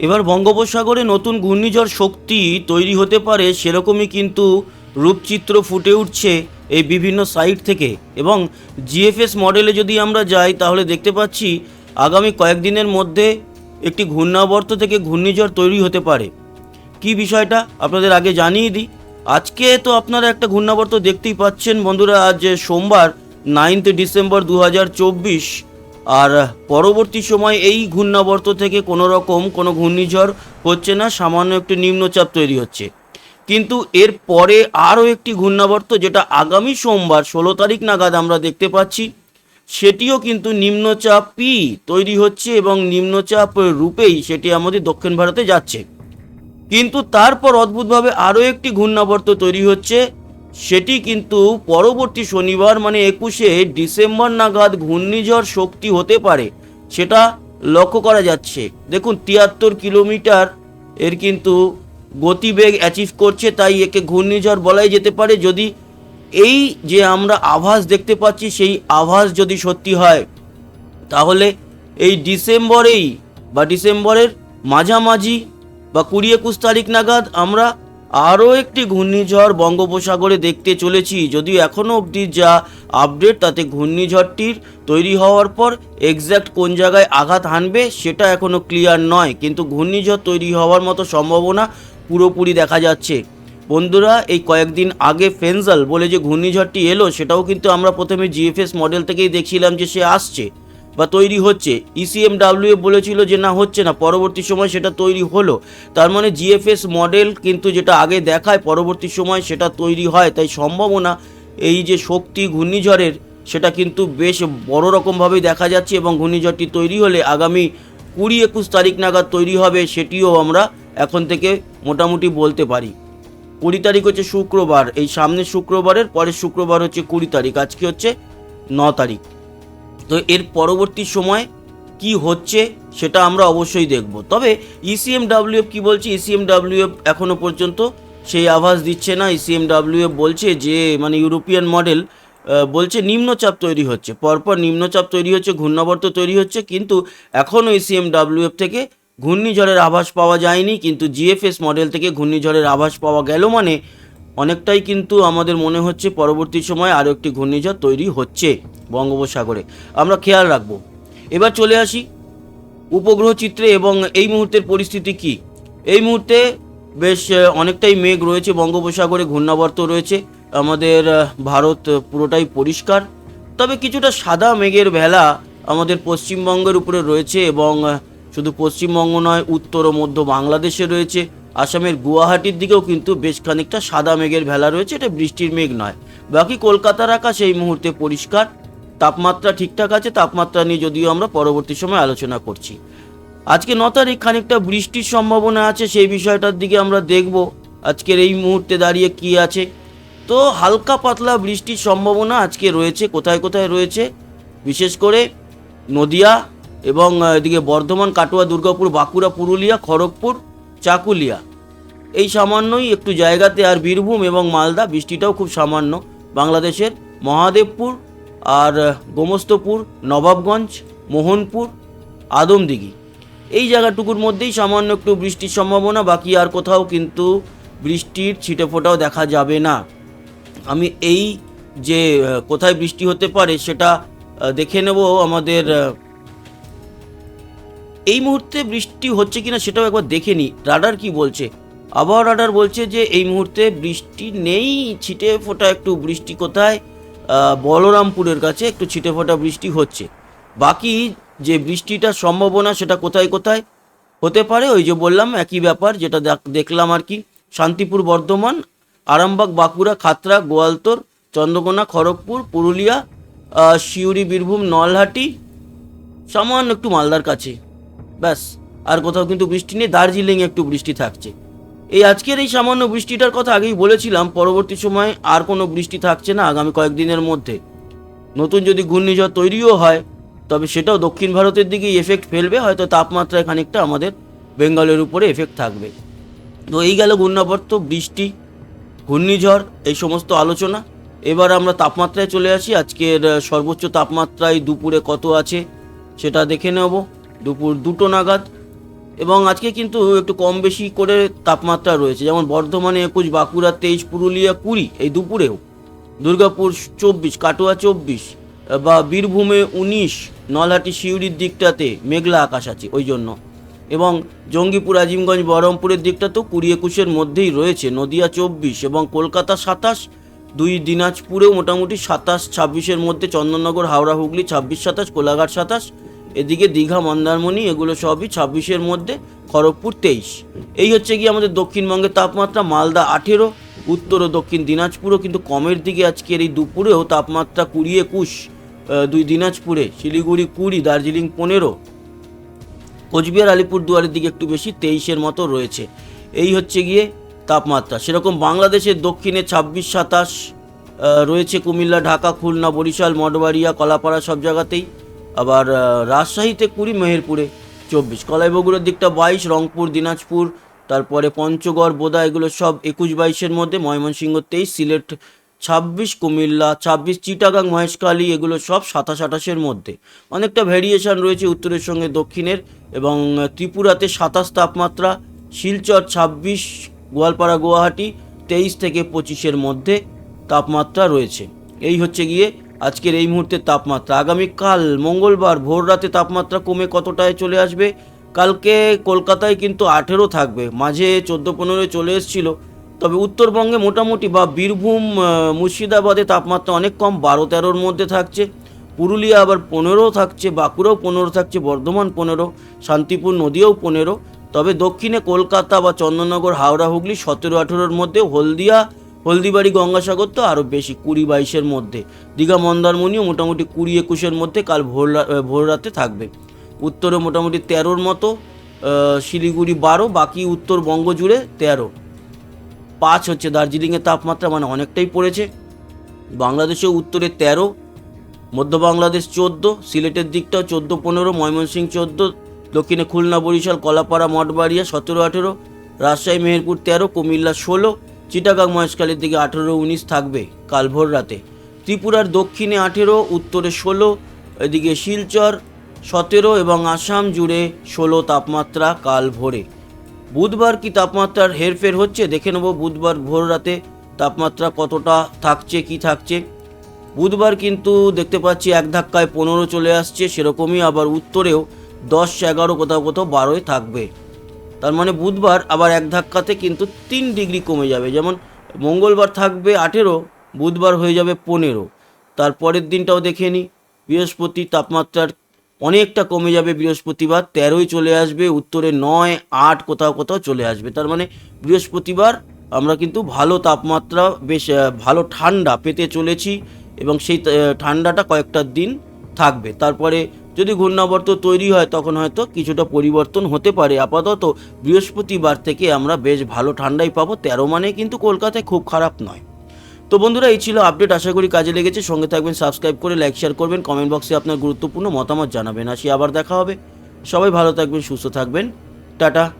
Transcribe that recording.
এবার বঙ্গোপসাগরে নতুন ঘূর্ণিঝড় শক্তি তৈরি হতে পারে সেরকমই কিন্তু রূপচিত্র ফুটে উঠছে এই বিভিন্ন সাইট থেকে। এবং জিএফএস মডেলে যদি আমরা যাই, তাহলে দেখতে পাচ্ছি আগামী কয়েকদিনের মধ্যে একটি ঘূর্ণাবর্ত থেকে ঘূর্ণিঝড় তৈরি হতে পারে। কি বিষয়টা? আপনাদের আগে জানিয়ে দিই। আজকে তো আপনারা একটা ঘূর্ণাবর্ত দেখতেই পাচ্ছেন বন্ধুরা, আজ সোমবার নাইন্থ ডিসেম্বর দু হাজার চব্বিশ। আর পরবর্তী সময় এই ঘূর্ণাবর্ত থেকে কোনো রকম কোনো ঘূর্ণিঝড় হচ্ছে না, সামান্য একটি নিম্নচাপ তৈরি হচ্ছে। কিন্তু এর পরে আরও একটি ঘূর্ণাবর্ত যেটা আগামী সোমবার, ষোলো তারিখ নাগাদ আমরা দেখতে পাচ্ছি, সেটিও কিন্তু নিম্নচাপই তৈরি হচ্ছে এবং নিম্নচাপ রূপেই সেটি আমাদের দক্ষিণ ভারতে যাচ্ছে। কিন্তু তারপর অদ্ভুতভাবে আরও একটি ঘূর্ণাবর্ত তৈরি হচ্ছে সেটি কিন্তু পরবর্তী শনিবার মানে একুশে ডিসেম্বর নাগাদ ঘূর্ণিঝড় শক্তি হতে পারে, সেটা লক্ষ্য করা যাচ্ছে। দেখুন, তিয়াত্তর কিলোমিটার এর কিন্তু গতিবেগ অ্যাচিভ করছে, তাই একে ঘূর্ণিঝড় বলাই যেতে পারে। যদি এই যে আমরা আভাস দেখতে পাচ্ছি, সেই আভাস যদি সত্যি হয়, তাহলে এই ডিসেম্বরেই বা ডিসেম্বরের মাঝামাঝি বা কুড়ি একুশ তারিখ নাগাদ আমরা আরও একটি ঘূর্ণিঝড় বঙ্গোপসাগরে দেখতে চলেছি। যদিও এখনও অবধি যা আপডেট, তাতে ঘূর্ণিঝড়টির তৈরি হওয়ার পর এক্স্যাক্ট কোন জায়গায় আঘাত হানবে সেটা এখনও ক্লিয়ার নয়। কিন্তু ঘূর্ণিঝড় তৈরি হওয়ার মতো সম্ভাবনা পুরোপুরি দেখা যাচ্ছে। বন্ধুরা, এই কয়েকদিন আগে ফেনজাল বলে যে ঘূর্ণিঝড়টি এলো, সেটাও কিন্তু আমরা প্রথমে জিএফএস মডেল থেকেই দেখছিলাম যে সে আসছে। বা তৈরি হচ্ছে। E ইসিএমডাব্লিউ বলেছিল যে না, হচ্ছে না, পরবর্তী সময় সেটা তৈরি হলো। তার মানে জিএফএস মডেল কিন্তু যেটা আগে দেখায়, পরবর্তী সময় সেটা তৈরি হয়। তাই সম্ভাবনা এই যে শক্তি ঘূর্ণিঝড়ের, সেটা কিন্তু বেশ বড় রকমভাবেই দেখা যাচ্ছে এবং ঘূর্ণিঝড়টি তৈরি হলে আগামী কুড়ি একুশ তারিখ নাগাদ তৈরি হবে, সেটিও আমরা এখন থেকে মোটামুটি বলতে পারি। কুড়ি তারিখ হচ্ছে শুক্রবার, এই সামনের শুক্রবারের পরের শুক্রবার হচ্ছে কুড়ি তারিখ, আজকে হচ্ছে ন তারিখ। তো এর পরবর্তী সময় কি হচ্ছে সেটা আমরা অবশ্যই দেখব। তবে E ইসিএমডাব্লিউএফ কি বলছে? E ইসিএমডাব্লিউএফ এখনও পর্যন্ত সেই আভাস দিচ্ছে না। E ইসিএমডাব্লিউএফ বলছে যে মানে ইউরোপিয়ান মডেল বলছে নিম্নচাপ তৈরি হচ্ছে। পরপর নিম্নচাপ তৈরি হচ্ছে, ঘূর্ণাবর্ত তৈরি হচ্ছে, কিন্তু এখনও E ইসিএমডাব্লিউএফ থেকে ঘূর্ণিঝড়ের আভাস পাওয়া যায়নি। কিন্তু জিএফএস মডেল থেকে ঘূর্ণিঝড়ের আভাস পাওয়া গেল মানে অনেকটাই কিন্তু আমাদের মনে হচ্ছে পরবর্তী সময় আরও একটি ঘূর্ণিঝড় তৈরি হচ্ছে বঙ্গোপসাগরে। আমরা খেয়াল রাখব। এবার চলে আসি উপগ্রহ চিত্রে এবং এই মুহূর্তের পরিস্থিতি কি? এই মুহূর্তে বেশ অনেকটাই মেঘ রয়েছে, বঙ্গোপসাগরে ঘূর্ণাবর্ত রয়েছে। আমাদের ভারত পুরোটাই পরিষ্কার। তবে কিছুটা সাদা মেঘের ভেলা আমাদের পশ্চিমবঙ্গের উপরে রয়েছে এবং শুধু পশ্চিমবঙ্গ নয়, উত্তর ও মধ্য বাংলাদেশে রয়েছে। আসামের গুয়াহাটির দিকেও কিন্তু বেশ খানিকটা সাদা মেঘের ভেলা রয়েছে, এটা বৃষ্টির মেঘ নয়। বাকি কলকাতার আকাশ এই মুহূর্তে পরিষ্কার, তাপমাত্রা ঠিকঠাক আছে, তাপমাত্রা নিয়ে যদিও আমরা পরবর্তী সময় আলোচনা করছি। আজকে ন তারিখ খানিকটা বৃষ্টির সম্ভাবনা আছে, সেই বিষয়টার দিকে আমরা দেখব, আজকের এই মুহূর্তে দাঁড়িয়ে কি আছে। তো হালকা পাতলা বৃষ্টির সম্ভাবনা আজকে রয়েছে, কোথায় কোথায় রয়েছে? বিশেষ করে নদিয়া এবং এদিকে বর্ধমান, কাটোয়া, দুর্গাপুর, বাঁকুড়া, পুরুলিয়া, খড়গপুর চাকুলিয়া। এই সামান্যই একটু জায়গাতে আর বীরভূম এবং মালদা, বৃষ্টিটাও খুব সামান্য। বাংলাদেশের মহাদেবপুর আর গোমস্তপুর, নবাবগঞ্জ, মোহনপুর, আদমদিঘি। এই জায়গাটুকুর মধ্যেই সামান্য একটু বৃষ্টির সম্ভাবনা, বাকি আর কোথাও কিন্তু বৃষ্টির ছিটে ফোটাও দেখা যাবে না। আমি এই যে কোথায় বৃষ্টি হতে পারে সেটা দেখে নেব আমাদের এই মুহূর্তে বৃষ্টি হচ্ছে কিনা সেটাও একবার দেখে নিই রাডার কি বলছে? আবহাওয়া রাডার বলছে যে, এই মুহূর্তে বৃষ্টি নেই, ছিটে ফোটা একটু বৃষ্টি কোথায়? বলরামপুরের কাছে একটু ছিটে ফোটা বৃষ্টি হচ্ছে। বাকি যে বৃষ্টিটার সম্ভাবনা, সেটা কোথায় কোথায়? হতে পারে, ওই যে বললাম, একই ব্যাপার, যেটা দেখ- দেখলাম আর কি। শান্তিপুর, বর্ধমান, আরামবাগ, বাঁকুড়া, খাতড়া, গোয়ালতোর, চন্দ্রকোনা, খড়গপুর, পুরুলিয়া সিউড়ি, বীরভূম, নলহাটি, সামান্য একটু মালদার কাছে। ব্যাস, আর কোথাও কিন্তু বৃষ্টি নেই, দার্জিলিংয়ে একটু বৃষ্টি থাকছে। এই আজকের এই সামান্য বৃষ্টিটার কথা আগেই বলেছিলাম, পরবর্তী সময় আর কোনো বৃষ্টি থাকছে না আগামী কয়েকদিনের মধ্যে। নতুন যদি ঘূর্ণিঝড় তৈরিও হয়, তবে সেটাও দক্ষিণ ভারতের দিকেই এফেক্ট ফেলবে, হয়তো তাপমাত্রায় খানিকটা আমাদের বেঙ্গলের উপরে এফেক্ট থাকবে। তো এই গেল ঘূর্ণাবর্ত, বৃষ্টি, ঘূর্ণিঝড়, এই সমস্ত আলোচনা। এবার আমরা তাপমাত্রায় চলে আসি। আজকের সর্বোচ্চ তাপমাত্রায় দুপুরে কত আছে সেটা দেখে নেব। দুপুর দুটো নাগাদ এবং আজকে কিন্তু একটু কম বেশি করে তাপমাত্রা রয়েছে। যেমন বর্ধমানে একুশ, বাঁকুড়া তেইশ, পুরুলিয়া কুড়ি, এই দুপুরেও। দুর্গাপুর চব্বিশ, কাটোয়া চব্বিশ, বা বীরভূমে উনিশ, নলহাটি শিউরির দিকটাতে মেঘলা আকাশ আছে ওই জন্য। এবং জঙ্গিপুর, আজিমগঞ্জ, বহরমপুরের দিকটাতেও কুড়ি একুশের মধ্যেই রয়েছে। নদিয়া চব্বিশ এবং কলকাতা সাতাশ, দুই দিনাজপুরেও মোটামুটি সাতাশ, ছাব্বিশের মধ্যে চন্দননগর, হাওড়া, হুগলি, ছাব্বিশ সাতাশ, কোলাঘাট সাতাশ এদিকে দীঘা, মন্দারমণি, এগুলো সবই ছাব্বিশের মধ্যে খড়গপুর তেইশ। এই হচ্ছে কি আমাদের দক্ষিণবঙ্গের তাপমাত্রা, মালদা আঠেরো, উত্তর ও দক্ষিণ দিনাজপুরও কিন্তু কমের দিকে আজকের এই দুপুরেও তাপমাত্রা কুড়ি একুশ দুই দিনাজপুরে, শিলিগুড়ি কুড়ি, দার্জিলিং পনেরো, কোচবিহার আলিপুর দুয়ারের দিকে একটু বেশি, তেইশের মতো রয়েছে। এই হচ্ছে গিয়ে তাপমাত্রা। সেরকম বাংলাদেশের দক্ষিণে ছাব্বিশ, সাতাশ রয়েছে কুমিল্লা, ঢাকা, খুলনা, বরিশাল, মঠবাড়িয়া, কলাপাড়া সব জায়গাতেই। আবার রাজশাহীতে কুড়ি, মেহেরপুরে চব্বিশ, কলাইবগুড়ের দিকটা বাইশ, রংপুর, দিনাজপুর, তারপরে পঞ্চগড়, বোদা, এগুলো সব একুশ, বাইশের মধ্যে, ময়মনসিংহ তেইশ, সিলেট ছাব্বিশ, কুমিল্লা ছাব্বিশ, চিটাগাং, মহেশখালী, এগুলো সব সাতাশ, আঠাশের মধ্যে। অনেকটা ভ্যারিয়েশন রয়েছে উত্তরের সঙ্গে দক্ষিণের এবং ত্রিপুরাতে সাতাশ তাপমাত্রা, শিলচর ছাব্বিশ, গোয়ালপাড়া, গুয়াহাটি তেইশ থেকে পঁচিশের মধ্যে তাপমাত্রা রয়েছে। এই হচ্ছে গিয়ে আজকের এই মুহূর্তের তাপমাত্রা। আগামীকাল মঙ্গলবার, ভোর রাতে তাপমাত্রা কমে কতটায় চলে আসবে? কালকে কলকাতায় কিন্তু আঠেরো থাকবে, মাঝে চোদ্দ পনেরোয় চলে এসেছিল। তবে উত্তরবঙ্গে মোটামুটি বা বীরভূম মুর্শিদাবাদে তাপমাত্রা অনেক কম, বারো তেরোর মধ্যে থাকছে। পুরুলিয়া আবার পনেরো থাকছে, বাঁকুড়াও পনেরো থাকছে, বর্ধমান পনেরো, শান্তিপুর নদীয়াও পনেরো। তবে দক্ষিণে কলকাতা বা চন্দননগর, হাওড়া, হুগলি সতেরো আঠেরোর মধ্যে, হলদিয়া হলদিবাড়ি, গঙ্গাসাগর তো আরও বেশি কুড়ি বাইশের মধ্যে। দীঘা, মন্দারমণিও মোটামুটি কুড়ি একুশের মধ্যে কাল ভোর ভোর রাতে থাকবে। উত্তরে মোটামুটি তেরোর মতো শিলিগুড়ি বারো, বাকি উত্তরবঙ্গ জুড়ে তেরো। পাঁচ হচ্ছে দার্জিলিংয়ের তাপমাত্রা মানে অনেকটাই পড়েছে। বাংলাদেশে উত্তরে তেরো, মধ্য বাংলাদেশ চোদ্দ, সিলেটের দিকটাও চোদ্দ, পনেরো, ময়মনসিংহ চোদ্দ, দক্ষিণে খুলনা, বরিশাল, কলাপাড়া, মঠবাড়িয়া সতেরো, আঠেরো, রাজশাহী, মেহেরপুর তেরো, কুমিল্লা ষোলো চিটাগাং মহেশখালীর দিকে আঠেরো উনিশ থাকবে কাল ভোর রাতে। ত্রিপুরার দক্ষিণে আঠেরো, উত্তরে ষোলো, এদিকে শিলচর সতেরো এবং আসাম জুড়ে ষোলো তাপমাত্রা কাল ভোরে। বুধবার কি তাপমাত্রার হেরফের হচ্ছে? দেখে নেব বুধবার ভোর রাতে তাপমাত্রা কতটা থাকছে, কি থাকছে। বুধবার কিন্তু দেখতে পাচ্ছি এক ধাক্কায় পনেরো চলে আসছে, সেরকমই আবার উত্তরেও দশ এগারো কোথাও কোথাও বারোয় থাকবে। তার মানে বুধবার আবার এক ধাক্কাতে কিন্তু তিন ডিগ্রি কমে যাবে। যেমন মঙ্গলবার থাকবে আঠেরো, বুধবার হয়ে যাবে পনেরো। তারপরের দিনটাও দেখে নিই বৃহস্পতি তাপমাত্রার অনেকটা কমে যাবে বৃহস্পতিবার, তেরোই চলে আসবে, উত্তরে নয়, আট কোথাও কোথাও চলে আসবে। তার মানে বৃহস্পতিবার আমরা কিন্তু ভালো তাপমাত্রা, বেশ ভালো ঠান্ডা পেতে চলেছি এবং সেই ঠান্ডাটা কয়েকটা দিন থাকবে। তারপরে যদি ঘূর্ণাবর্ত তৈরি হয়, তখন হয়তো কিছুটা পরিবর্তন হতে পারে। আপাতত বৃহস্পতিবার থেকে আমরা বেশ ভালো ঠান্ডাই পাবো। তেরো মানে কিন্তু কলকাতায় খুব খারাপ নয়। তো বন্ধুরা, এই ছিল আপডেট। আশা করি কাজে লেগেছে। সঙ্গে থাকবেন, সাবস্ক্রাইব করে, লাইক, শেয়ার করবেন। কমেন্ট বক্সে আপনার গুরুত্বপূর্ণ মতামত জানাবেন। আসি আবার দেখা হবে। সবাই ভালো থাকবেন, সুস্থ থাকবেন। টাটা।